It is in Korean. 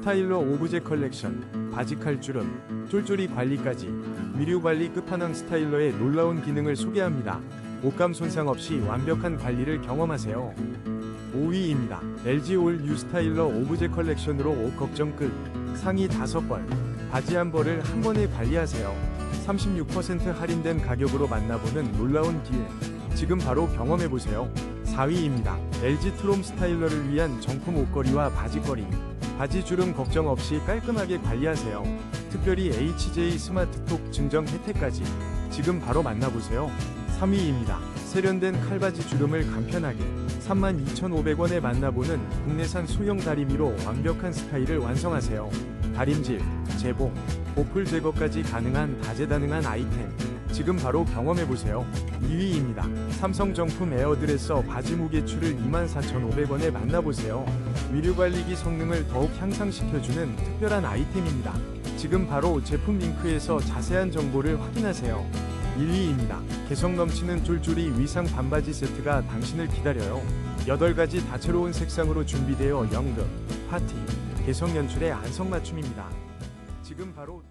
스타일러 오브제 컬렉션, 바지 칼 주름, 쫄쫄이 관리까지 미류 관리 끝판왕 스타일러의 놀라운 기능을 소개합니다. 옷감 손상 없이 완벽한 관리를 경험하세요. 5위입니다. LG 올 뉴 스타일러 오브제 컬렉션으로 옷 걱정 끝. 상의 5벌, 바지 한 벌을 한 번에 관리하세요. 36% 할인된 가격으로 만나보는 놀라운 기회. 지금 바로 경험해보세요. 4위입니다. LG 트롬 스타일러를 위한 정품 옷걸이와 바지걸이. 바지 주름 걱정 없이 깔끔하게 관리하세요. 특별히 HJ 스마트톡 증정 혜택까지. 지금 바로 만나보세요. 3위입니다. 세련된 칼바지 주름을 간편하게 32,500원에 만나보는 국내산 소형 다리미로 완벽한 스타일을 완성하세요. 다림질, 재봉, 보풀 제거까지 가능한 다재다능한 아이템. 지금 바로 경험해보세요. 2위입니다. 삼성 정품 에어드레서 바지 무게추를 24,500원에 만나보세요. 위류관리기 성능을 더욱 향상시켜주는 특별한 아이템입니다. 지금 바로 제품 링크에서 자세한 정보를 확인하세요. 1위입니다. 개성 넘치는 쫄쫄이 위상 반바지 세트가 당신을 기다려요. 8가지 다채로운 색상으로 준비되어 연극, 파티, 개성 연출의 안성맞춤입니다. 지금 바로